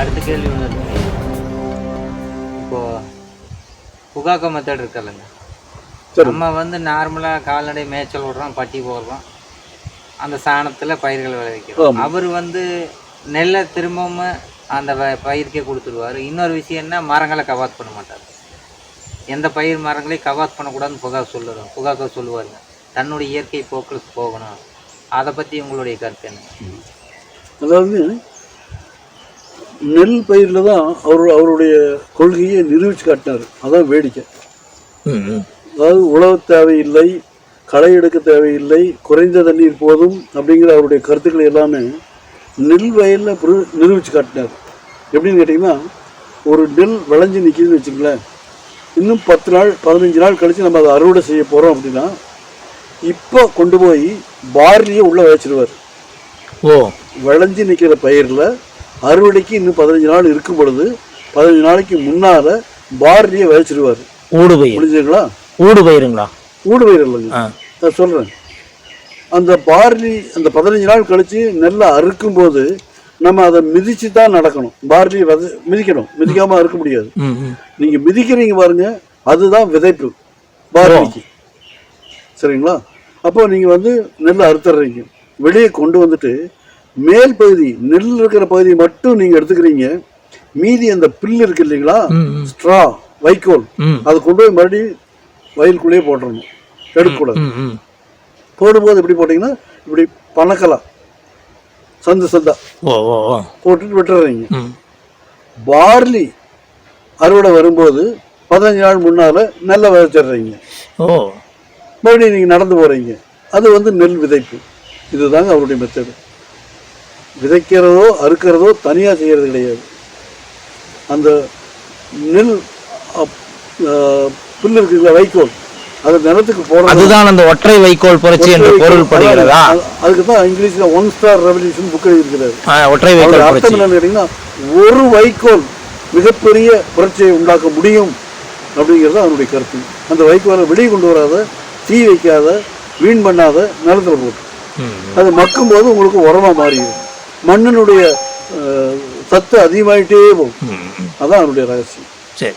அடுத்த கேள்வி ஒன்று இருக்கு. இப்போ புகாக்க மெத்தட் இருக்குல்லங்க. நம்ம வந்து நார்மலாக கால்நடை மேய்ச்சல் விடுறோம் பட்டி போடுறோம். அந்த சாணத்தில் பயிர்கள் விளைவிக்கிறோம். அவர் வந்து நெல்லை திரும்பவும் அந்த பயிருக்கே கொடுத்துருவாரு இன்னொரு விஷயம் என்ன மரங்களை கவாத் பண்ண மாட்டார். எந்த பயிர் மரங்களையும் கவாத் பண்ணக்கூடாதுன்னு புகா சொல்லுறோம் புகாக்க சொல்லுவாருங்க தன்னுடைய இயற்கை போக்கில் போகணும். அதை பற்றி உங்களுடைய கருத்து என்ன? அதாவது நெல் பயிரில் தான் அவர் அவருடைய கொள்கையை நிரூபிச்சு காட்டினார். அதான் வேடிக்கை. அதாவது உழவு தேவையில்லை களை எடுக்க தேவையில்லை குறைந்த தண்ணீர் போதும் அப்படிங்கிற அவருடைய கருத்துக்களை எல்லாமே நெல் வயலில் நிரூபிச்சு காட்டினார். எப்படின்னு கேட்டிங்கன்னா ஒரு நெல் விளைஞ்சு நிற்கிதுன்னு வச்சுங்களேன் இன்னும் பத்து நாள் பதினஞ்சு நாள் கழித்து நம்ம அதை அறுவடை செய்ய போகிறோம் அப்படின்னா இப்போ கொண்டு போய் பார்லியை உள்ளே வச்சிருவார் ஓ. விளைஞ்சு நிற்கிற பயிரில் அறுவடைக்கு இன்னும் பதினஞ்சு நாள் இருக்கும் பொழுது பதினஞ்சு நாளைக்கு முன்னால் பார்லியை விதைச்சிருவார். ஊடு பயிர். புரிஞ்சுங்களா ஊடு பயிருங்களா? ஊடு பயிர் இல்லைங்க. நான் சொல்கிறேன் அந்த பார்லி அந்த பதினஞ்சு நாள் கழித்து நெல்லை அறுக்கும்போது நம்ம அதை மிதிச்சு தான் நடக்கணும். பார்லி வித மிதிக்கணும். மிதிக்காமல் அறுக்க முடியாது. நீங்கள் மிதிக்கிறீங்க பாருங்க அதுதான் விதைப்பு. பார்லிக்கு சரிங்களா? அப்போ நீங்கள் வந்து நெல்லை அறுத்துறீங்க வெளியே கொண்டு வந்துட்டு மேல் பகுதி நெல் இருக்கிற பகுதி மட்டும் நீங்கள் எடுத்துக்கிறீங்க. மீதி அந்த பில் இருக்கு இல்லைங்களா. ஸ்ட்ரா வைக்கோல். அதை கொண்டு போய் மறுபடியும் வயலுக்குள்ளேயே போட்டுறணும். எடுக்கக்கூடாது. போடும்போது எப்படி போட்டிங்கன்னா இப்படி பணக்கலாம் சந்து சந்தா போட்டுட்டு விட்டுறீங்க. பார்லி அறுவடை வரும்போது பதினஞ்சு நாள் முன்னால் நெல்லை விதைச்சிடுறீங்க மறுபடியும் நீங்கள் நடந்து போகிறீங்க அது வந்து நெல் விதைப்பு. இதுதாங்க அவருடைய மெத்தடு விதைக்கிறதோ அறுக்கிறதோ தனியாக செய்கிறது கிடையாது. அந்த நெல் புல் இருக்குங்களா வைக்கோல். அது நிலத்துக்கு போடுறது அதுதான் அந்த ஒற்றை வைக்கோல் புரட்சி என்று பொருள் படுகிறதா? அதுக்கு தான் இங்கிலீஷில் ஒன் ஸ்டார் ரெவல்யூஷன் புக் எழுதியிருக்கிறாரு. ஒற்றை வைக்கோல் அர்த்தம் என்னன்னு கேட்டிங்கன்னா ஒரு வைக்கோல் மிகப்பெரிய புரட்சியை உண்டாக்க முடியும் அப்படிங்கிறது அவருடைய கருத்து. அந்த வைக்கோலை வெளியே கொண்டு வராத தீ வைக்காத வீண் பண்ணாத நிலத்துல போட்டு. அது மக்கும் போது உங்களுக்கு உரமா மாறிடும். மண்ணினுடைய சத்து அதிகமாயிட்டே போகும். அதான் அவருடைய ரகசியம். சரி.